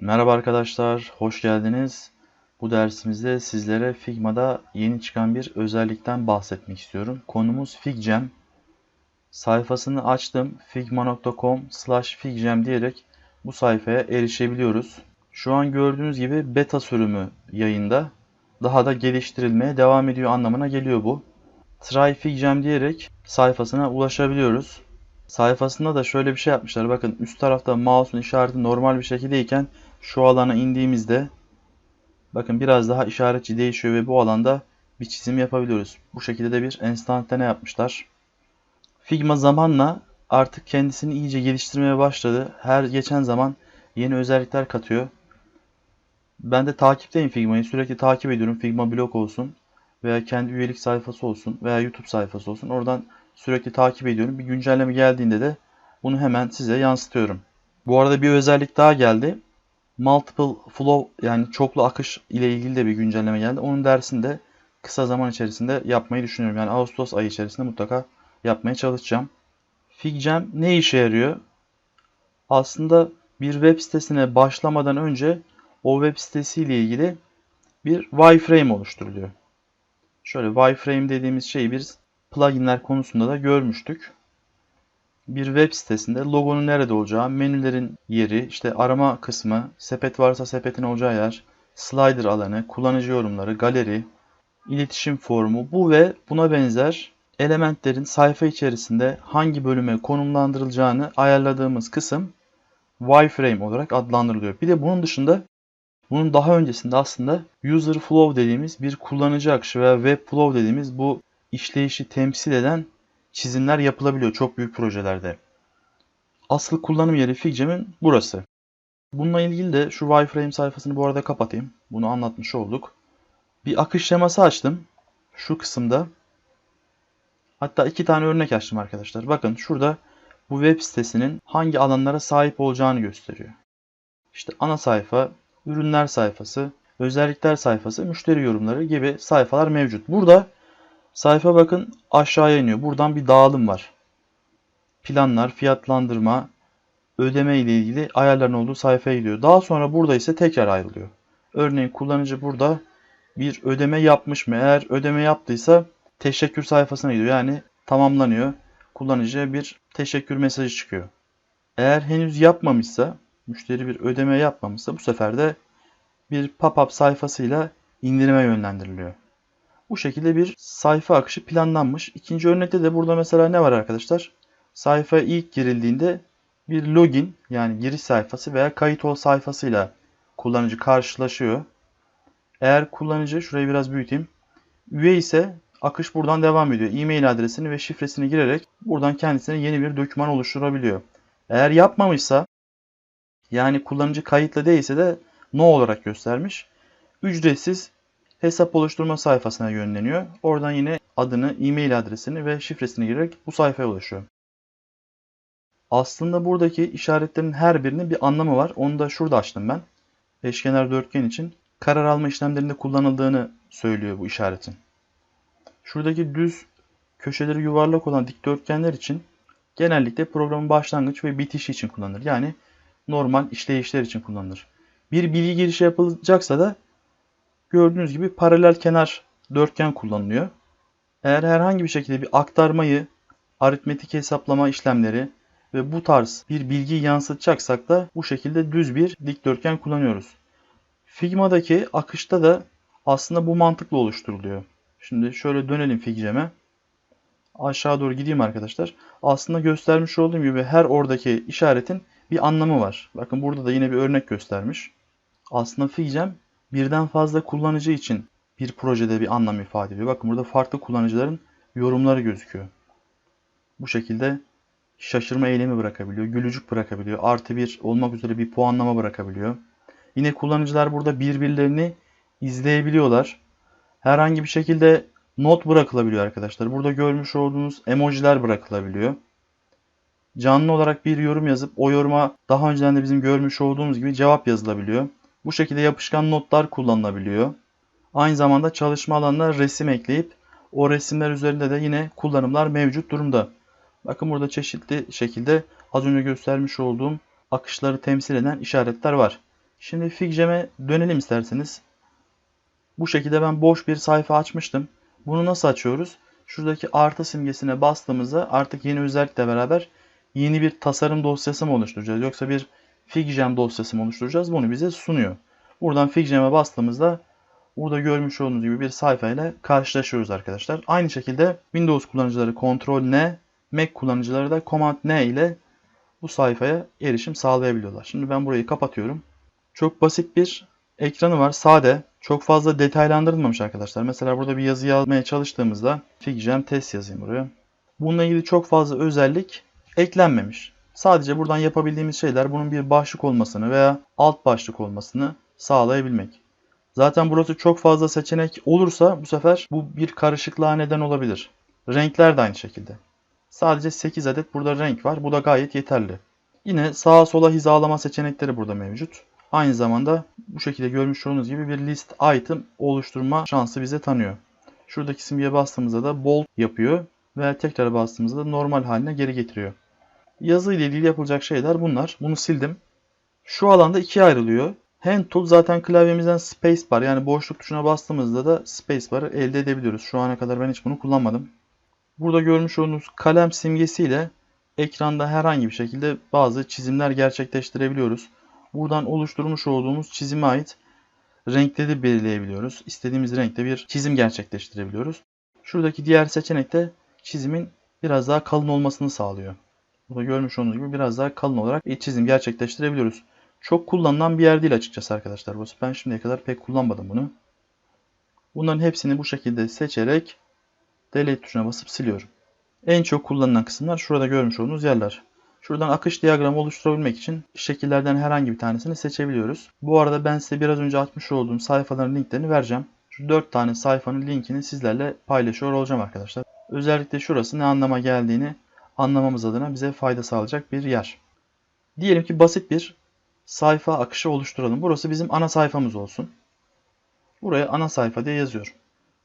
Merhaba arkadaşlar, hoş geldiniz. Bu dersimizde sizlere Figma'da yeni çıkan bir özellikten bahsetmek istiyorum. Konumuz FigJam. Sayfasını açtım. figma.com slash figjam diyerek bu sayfaya erişebiliyoruz. Şu an gördüğünüz gibi beta sürümü yayında. Daha da geliştirilmeye devam ediyor anlamına geliyor bu. Try FigJam diyerek sayfasına ulaşabiliyoruz. Sayfasında da şöyle bir şey yapmışlar. Bakın üst tarafta mouse'un işareti normal bir şekildeyken şu alana indiğimizde bakın biraz daha işaretçi değişiyor ve bu alanda bir çizim yapabiliyoruz. Bu şekilde de bir enstantane yapmışlar. Figma zamanla artık kendisini iyice geliştirmeye başladı. Her geçen zaman yeni özellikler katıyor. Ben de takipteyim Figma'yı. Sürekli takip ediyorum. Figma blog olsun veya kendi üyelik sayfası olsun veya YouTube sayfası olsun. Oradan sürekli takip ediyorum. Bir güncelleme geldiğinde de bunu hemen size yansıtıyorum. Bu arada bir özellik daha geldi. Multiple flow yani çoklu akış ile ilgili de bir güncelleme geldi. Onun dersini de kısa zaman içerisinde yapmayı düşünüyorum. Yani Ağustos ayı içerisinde mutlaka yapmaya çalışacağım. FigJam ne işe yarıyor? Aslında bir web sitesine başlamadan önce o web sitesiyle ilgili bir wireframe oluşturuluyor. Şöyle wireframe dediğimiz şeyi biz pluginler konusunda da görmüştük. Bir web sitesinde logonun nerede olacağı, menülerin yeri, işte arama kısmı, sepet varsa sepetin olacağı yer, slider alanı, kullanıcı yorumları, galeri, iletişim formu bu ve buna benzer elementlerin sayfa içerisinde hangi bölüme konumlandırılacağını ayarladığımız kısım wireframe olarak adlandırılıyor. Bir de bunun dışında bunun daha öncesinde aslında user flow dediğimiz bir kullanıcı akışı veya web flow dediğimiz bu işleyişi temsil eden çizimler yapılabiliyor çok büyük projelerde. Asıl kullanım yeri FigJam'in burası. Bununla ilgili de şu wireframe sayfasını bu arada kapatayım. Bunu anlatmış olduk. Bir akış şeması açtım. Şu kısımda. Hatta iki tane örnek açtım arkadaşlar. Bakın şurada bu web sitesinin hangi alanlara sahip olacağını gösteriyor. İşte ana sayfa, ürünler sayfası, özellikler sayfası, müşteri yorumları gibi sayfalar mevcut. Burada sayfa bakın aşağıya iniyor. Buradan bir dağılım var. Planlar, fiyatlandırma, ödeme ile ilgili ayarların olduğu sayfaya gidiyor. Daha sonra burada ise tekrar ayrılıyor. Örneğin kullanıcı burada bir ödeme yapmış mı? Eğer ödeme yaptıysa teşekkür sayfasına gidiyor. Yani tamamlanıyor. Kullanıcıya bir teşekkür mesajı çıkıyor. Eğer henüz yapmamışsa, müşteri bir ödeme yapmamışsa bu sefer de bir pop-up sayfasıyla indirime yönlendiriliyor. Bu şekilde bir sayfa akışı planlanmış. İkinci örnekte de burada mesela ne var arkadaşlar? Sayfaya ilk girildiğinde bir login yani giriş sayfası veya kayıt ol sayfasıyla kullanıcı karşılaşıyor. Eğer kullanıcı şurayı biraz büyüteyim. Üye ise akış buradan devam ediyor. E-mail adresini ve şifresini girerek buradan kendisine yeni bir doküman oluşturabiliyor. Eğer yapmamışsa yani kullanıcı kayıtlı değilse de no olarak göstermiş. Ücretsiz hesap oluşturma sayfasına yönleniyor. Oradan yine adını, e-mail adresini ve şifresini girerek bu sayfaya ulaşıyor. Aslında buradaki işaretlerin her birinin bir anlamı var. Onu da şurada açtım ben. Eşkenar dörtgen için karar alma işlemlerinde kullanıldığını söylüyor bu işaretin. Şuradaki düz köşeleri yuvarlak olan dikdörtgenler için genellikle programın başlangıç ve bitişi için kullanılır. Yani normal işleyişler için kullanılır. Bir bilgi girişi yapılacaksa da gördüğünüz gibi paralel kenar dörtgen kullanılıyor. Eğer herhangi bir şekilde bir aktarmayı, aritmetik hesaplama işlemleri ve bu tarz bir bilgiyi yansıtacaksak da bu şekilde düz bir dikdörtgen kullanıyoruz. Figma'daki akışta da aslında bu mantıkla oluşturuluyor. Şimdi şöyle dönelim Figcam'e. Aşağı doğru gideyim arkadaşlar. Aslında göstermiş olduğum gibi her oradaki işaretin bir anlamı var. Bakın burada da yine bir örnek göstermiş. Aslında Figcam birden fazla kullanıcı için bir projede bir anlam ifade ediyor. Bakın burada farklı kullanıcıların yorumları gözüküyor. Bu şekilde şaşırma eylemi bırakabiliyor, gülücük bırakabiliyor, artı bir olmak üzere bir puanlama bırakabiliyor. Yine kullanıcılar burada birbirlerini izleyebiliyorlar. Herhangi bir şekilde not bırakılabiliyor arkadaşlar. Burada görmüş olduğunuz emojiler bırakılabiliyor. Canlı olarak bir yorum yazıp o yoruma daha önceden de bizim görmüş olduğumuz gibi cevap yazılabiliyor. Bu şekilde yapışkan notlar kullanılabiliyor. Aynı zamanda çalışma alanına resim ekleyip o resimler üzerinde de yine kullanımlar mevcut durumda. Bakın burada çeşitli şekilde az önce göstermiş olduğum akışları temsil eden işaretler var. Şimdi Figcam'e dönelim isterseniz. Bu şekilde ben boş bir sayfa açmıştım. Bunu nasıl açıyoruz? Şuradaki artı simgesine bastığımızda artık yeni özellikle beraber yeni bir tasarım dosyası mı oluşturacağız? Yoksa bir Figjam dosyası mı oluşturacağız? Bunu bize sunuyor. Buradan Figjam'e bastığımızda burada görmüş olduğunuz gibi bir sayfayla karşılaşıyoruz arkadaşlar. Aynı şekilde Windows kullanıcıları Ctrl N, Mac kullanıcıları da Command N ile bu sayfaya erişim sağlayabiliyorlar. Şimdi ben burayı kapatıyorum. Çok basit bir ekranı var. Sade. Çok fazla detaylandırılmamış arkadaşlar. Mesela burada bir yazı yazmaya çalıştığımızda Figjam test yazayım buraya. Bununla ilgili çok fazla özellik eklenmemiş. Sadece buradan yapabildiğimiz şeyler bunun bir başlık olmasını veya alt başlık olmasını sağlayabilmek. Zaten burası çok fazla seçenek olursa bu sefer bu bir karışıklığa neden olabilir. Renkler de aynı şekilde. Sadece 8 adet burada renk var. Bu da gayet yeterli. Yine sağa sola hizalama seçenekleri burada mevcut. Aynı zamanda bu şekilde görmüş olduğunuz gibi bir list item oluşturma şansı bize tanıyor. Şuradaki simgeye bastığımızda da bold yapıyor ve tekrar bastığımızda da normal haline geri getiriyor. Yazı ile ilgili yapılacak şeyler bunlar. Bunu sildim. Şu alanda ikiye ayrılıyor. Hand tool zaten klavyemizden spacebar yani boşluk tuşuna bastığımızda da spacebar'ı elde edebiliyoruz. Şu ana kadar ben hiç bunu kullanmadım. Burada görmüş olduğunuz kalem simgesiyle ekranda herhangi bir şekilde bazı çizimler gerçekleştirebiliyoruz. Buradan oluşturmuş olduğumuz çizime ait renkleri belirleyebiliyoruz. İstediğimiz renkte bir çizim gerçekleştirebiliyoruz. Şuradaki diğer seçenek de çizimin biraz daha kalın olmasını sağlıyor. Burada görmüş olduğunuz gibi biraz daha kalın olarak çizim gerçekleştirebiliyoruz. Çok kullanılan bir yer değil açıkçası arkadaşlar. Burası ben şimdiye kadar pek kullanmadım bunu. Bunların hepsini bu şekilde seçerek delete tuşuna basıp siliyorum. En çok kullanılan kısımlar şurada görmüş olduğunuz yerler. Şuradan akış diyagramı oluşturabilmek için şekillerden herhangi bir tanesini seçebiliyoruz. Bu arada ben size biraz önce atmış olduğum sayfaların linklerini vereceğim. Şu 4 tane sayfanın linkini sizlerle paylaşıyor olacağım arkadaşlar. Özellikle şurası ne anlama geldiğini anlamamız adına bize fayda sağlayacak bir yer. Diyelim ki basit bir sayfa akışı oluşturalım. Burası bizim ana sayfamız olsun. Buraya ana sayfa diye yazıyorum.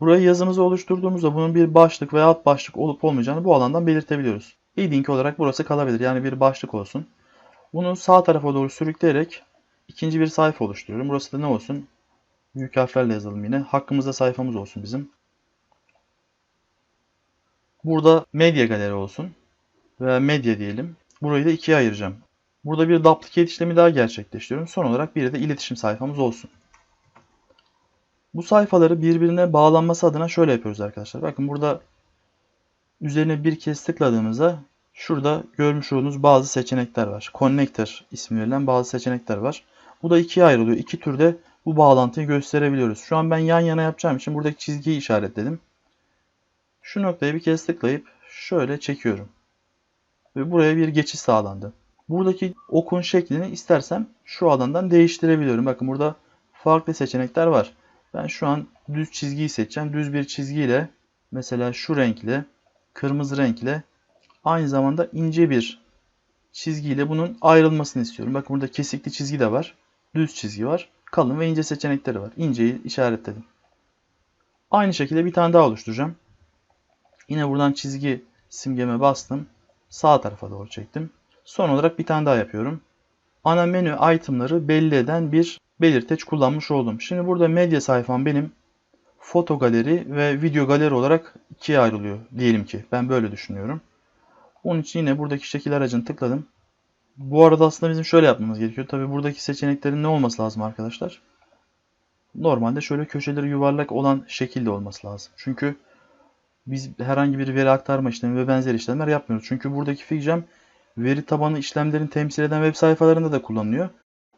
Buraya yazımızı oluşturduğumuzda bunun bir başlık veya alt başlık olup olmayacağını bu alandan belirtebiliyoruz. Heading olarak burası kalabilir. Yani bir başlık olsun. Bunu sağ tarafa doğru sürükleyerek ikinci bir sayfa oluşturuyorum. Burası da ne olsun? Büyük harflerle yazalım yine. Hakkımızda sayfamız olsun bizim. Burada medya galeri olsun. Veya medya diyelim. Burayı da ikiye ayıracağım. Burada bir duplicate işlemi daha gerçekleştiriyorum. Son olarak bir de iletişim sayfamız olsun. Bu sayfaları birbirine bağlanması adına şöyle yapıyoruz arkadaşlar. Bakın burada üzerine bir kez tıkladığımızda şurada görmüş olduğunuz bazı seçenekler var. Connector ismi verilen bazı seçenekler var. Bu da ikiye ayrılıyor. İki türde bu bağlantıyı gösterebiliyoruz. Şu an ben yan yana yapacağım için buradaki çizgiyi işaretledim. Şu noktaya bir kez tıklayıp şöyle çekiyorum. Ve buraya bir geçiş sağlandı. Buradaki okun şeklini istersem şu alandan değiştirebiliyorum. Bakın burada farklı seçenekler var. Ben şu an düz çizgiyi seçeceğim. Düz bir çizgiyle mesela şu renkle kırmızı renkle aynı zamanda ince bir çizgiyle bunun ayrılmasını istiyorum. Bakın burada kesikli çizgi de var. Düz çizgi var. Kalın ve ince seçenekleri var. İnceyi işaretledim. Aynı şekilde bir tane daha oluşturacağım. Yine buradan çizgi simgeme bastım. Sağ tarafa doğru çektim. Son olarak bir tane daha yapıyorum. Ana menü itemları belli eden bir belirteç kullanmış oldum. Şimdi burada medya sayfam benim foto galeri ve video galeri olarak ikiye ayrılıyor diyelim ki. Ben böyle düşünüyorum. Onun için yine buradaki şekil aracını tıkladım. Bu arada aslında bizim şöyle yapmamız gerekiyor. Tabi buradaki seçeneklerin ne olması lazım arkadaşlar? Normalde şöyle köşeleri yuvarlak olan şekilde olması lazım. Çünkü biz herhangi bir veri aktarma işlemi ve benzeri işlemler yapmıyoruz. Çünkü buradaki Figjam veri tabanı işlemlerini temsil eden web sayfalarında da kullanılıyor.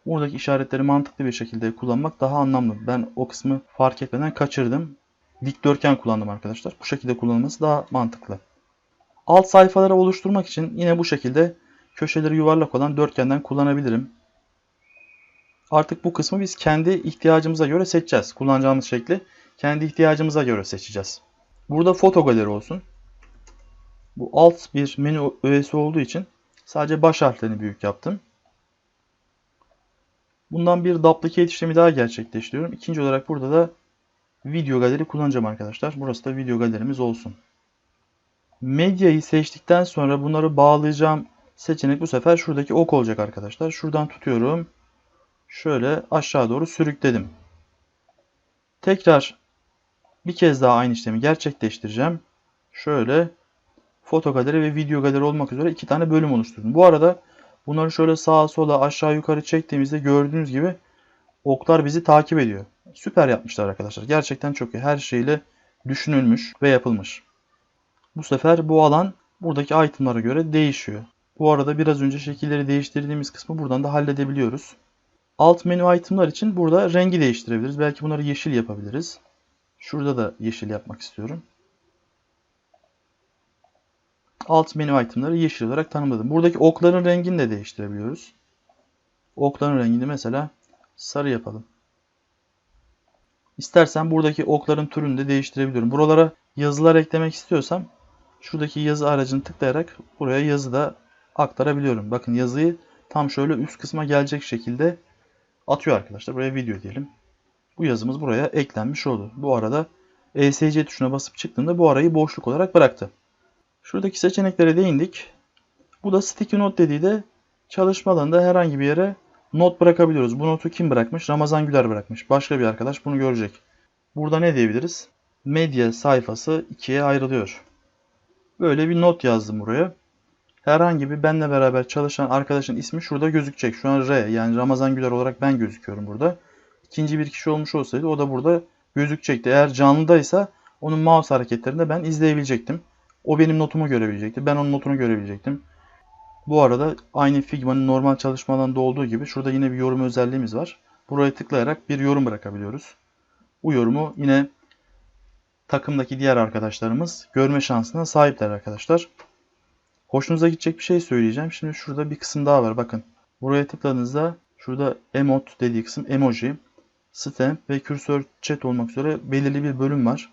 Buradaki işaretleri mantıklı bir şekilde kullanmak daha anlamlı. Ben o kısmı fark etmeden kaçırdım. Dikdörtgen kullandım arkadaşlar. Bu şekilde kullanılması daha mantıklı. Alt sayfaları oluşturmak için yine bu şekilde köşeleri yuvarlak olan dörtgenden kullanabilirim. Artık bu kısmı biz kendi ihtiyacımıza göre seçeceğiz. Kullanacağımız şekli kendi ihtiyacımıza göre seçeceğiz. Burada foto galeri olsun. Bu alt bir menü öğesi olduğu için sadece baş harflerini büyük yaptım. Bundan bir duplicate işlemi daha gerçekleştiriyorum. İkinci olarak burada da video galeri kullanacağım arkadaşlar. Burası da video galerimiz olsun. Medyayı seçtikten sonra bunları bağlayacağım seçenek bu sefer şuradaki ok olacak arkadaşlar. Şuradan tutuyorum. şöyle aşağı doğru sürükledim. Tekrar bir kez daha aynı işlemi gerçekleştireceğim. Şöyle foto galeri ve video galeri olmak üzere iki tane bölüm oluşturdum. Bu arada bunları şöyle sağa sola aşağı yukarı çektiğimizde gördüğünüz gibi oklar bizi takip ediyor. Süper yapmışlar arkadaşlar. Gerçekten çok iyi. Her şeyle düşünülmüş ve yapılmış. Bu sefer bu alan buradaki itemlara göre değişiyor. Bu arada biraz önce şekilleri değiştirdiğimiz kısmı buradan da halledebiliyoruz. Alt menü itemlar için burada rengi değiştirebiliriz. Belki bunları yeşil yapabiliriz. Şurada da yeşil yapmak istiyorum. Alt menü itemları yeşil olarak tanımladım. Buradaki okların rengini de değiştirebiliyoruz. Okların rengini mesela sarı yapalım. İstersen buradaki okların türünü de değiştirebiliyorum. Buralara yazılar eklemek istiyorsam şuradaki yazı aracını tıklayarak buraya yazı da aktarabiliyorum. Bakın yazıyı tam şöyle üst kısma gelecek şekilde atıyor arkadaşlar. Buraya video diyelim. Bu yazımız buraya eklenmiş oldu. Bu arada ESC tuşuna basıp çıktığında bu arayı boşluk olarak bıraktı. Şuradaki seçeneklere değindik. Bu da sticky note dediği de çalışma alanında herhangi bir yere not bırakabiliyoruz. Bu notu kim bırakmış? Ramazan Güler bırakmış. Başka bir arkadaş bunu görecek. Burada ne diyebiliriz? Medya sayfası ikiye ayrılıyor. Böyle bir not yazdım buraya. Herhangi bir benle beraber çalışan arkadaşın ismi şurada gözükecek. Şu an R yani Ramazan Güler olarak ben gözüküyorum burada. İkinci bir kişi olmuş olsaydı o da burada gözükecekti. Eğer canlıdaysa onun mouse hareketlerini de ben izleyebilecektim. O benim notumu görebilecekti. Ben onun notunu görebilecektim. Bu arada aynı Figma'nın normal çalışma alanında olduğu gibi şurada yine bir yorum özelliğimiz var. Buraya tıklayarak bir yorum bırakabiliyoruz. Bu yorumu yine takımdaki diğer arkadaşlarımız görme şansına sahipler arkadaşlar. Hoşunuza gidecek bir şey söyleyeceğim. Şimdi şurada bir kısım daha var. Bakın. Buraya tıkladığınızda şurada emot dediği kısım emoji, stamp ve kürsör chat olmak üzere belirli bir bölüm var.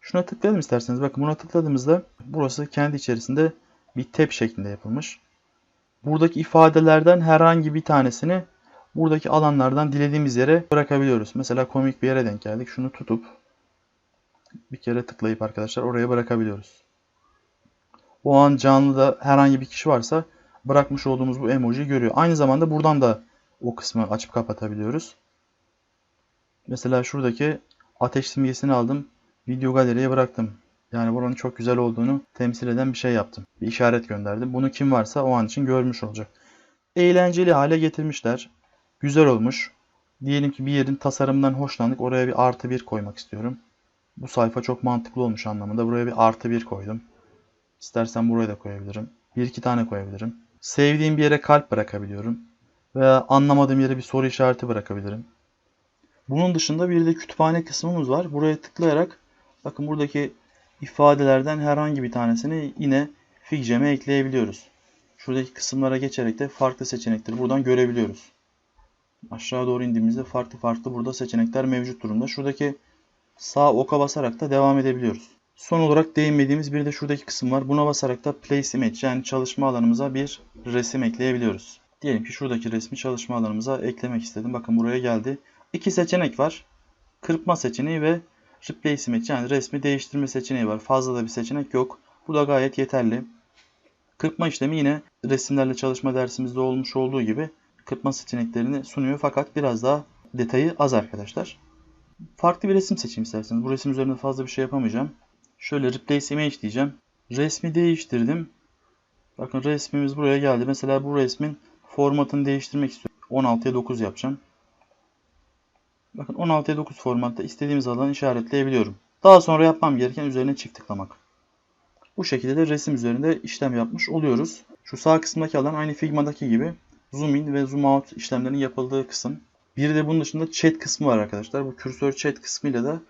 Şuna tıklayalım isterseniz. Bakın buna tıkladığımızda burası kendi içerisinde bir tab şeklinde yapılmış. Buradaki ifadelerden herhangi bir tanesini buradaki alanlardan dilediğimiz yere bırakabiliyoruz. Mesela komik bir yere denk geldik. Şunu tutup bir kere tıklayıp arkadaşlar oraya bırakabiliyoruz. O an canlıda herhangi bir kişi varsa bırakmış olduğumuz bu emojiyi görüyor. Aynı zamanda buradan da o kısmı açıp kapatabiliyoruz. Mesela şuradaki ateş simgesini aldım. Video galeriye bıraktım. Yani buranın çok güzel olduğunu temsil eden bir şey yaptım. Bir işaret gönderdim. Bunu kim varsa o an için görmüş olacak. Eğlenceli hale getirmişler. Güzel olmuş. Diyelim ki bir yerin tasarımından hoşlandık. Oraya bir artı bir koymak istiyorum. Bu sayfa çok mantıklı olmuş anlamında. Buraya bir artı bir koydum. İstersen buraya da koyabilirim. Bir iki tane koyabilirim. Sevdiğim bir yere kalp bırakabiliyorum. Veya anlamadığım yere bir soru işareti bırakabilirim. Bunun dışında bir de kütüphane kısmımız var. Buraya tıklayarak bakın buradaki ifadelerden herhangi bir tanesini yine Figcam'e ekleyebiliyoruz. Şuradaki kısımlara geçerek de farklı seçenekleri buradan görebiliyoruz. Aşağı doğru indiğimizde farklı farklı burada seçenekler mevcut durumda. Şuradaki sağ oka basarak da devam edebiliyoruz. Son olarak değinmediğimiz bir de şuradaki kısım var. Buna basarak da place image yani çalışma alanımıza bir resim ekleyebiliyoruz. Diyelim ki şuradaki resmi çalışma alanımıza eklemek istedim. Bakın buraya geldi. İki seçenek var. Kırpma seçeneği ve replace image yani resmi değiştirme seçeneği var. Fazla da bir seçenek yok. Bu da gayet yeterli. Kırpma işlemi yine resimlerle çalışma dersimizde olmuş olduğu gibi kırpma seçeneklerini sunuyor fakat biraz daha detayı az arkadaşlar. Farklı bir resim seçeyim isterseniz. Bu resim üzerinde fazla bir şey yapamayacağım. Şöyle replace image diyeceğim. Resmi değiştirdim. Bakın resmimiz buraya geldi. Mesela bu resmin formatını değiştirmek istiyorum. 16'ya 9 yapacağım. Bakın 16'ya 9 formatta istediğimiz alanı işaretleyebiliyorum. Daha sonra yapmam gereken üzerine çift tıklamak. Bu şekilde de resim üzerinde işlem yapmış oluyoruz. Şu sağ kısımdaki alan aynı Figma'daki gibi zoom in ve zoom out işlemlerinin yapıldığı kısım. Bir de bunun dışında chat kısmı var arkadaşlar. Bu kürsör chat kısmıyla da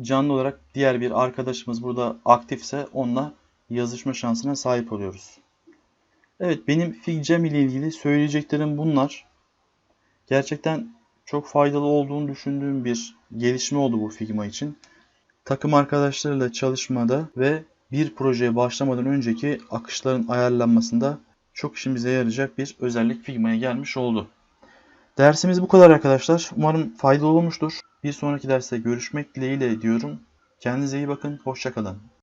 canlı olarak diğer bir arkadaşımız burada aktifse onunla yazışma şansına sahip oluyoruz. Evet benim Figcam ile ilgili söyleyeceklerim bunlar. Gerçekten çok faydalı olduğunu düşündüğüm bir gelişme oldu bu Figma için. Takım arkadaşlarıyla çalışmada ve bir projeye başlamadan önceki akışların ayarlanmasında çok işimize yarayacak bir özellik Figma'ya gelmiş oldu. Dersimiz bu kadar arkadaşlar. Umarım faydalı olmuştur. Bir sonraki derste görüşmek dileğiyle diyorum. Kendinize iyi bakın. Hoşçakalın.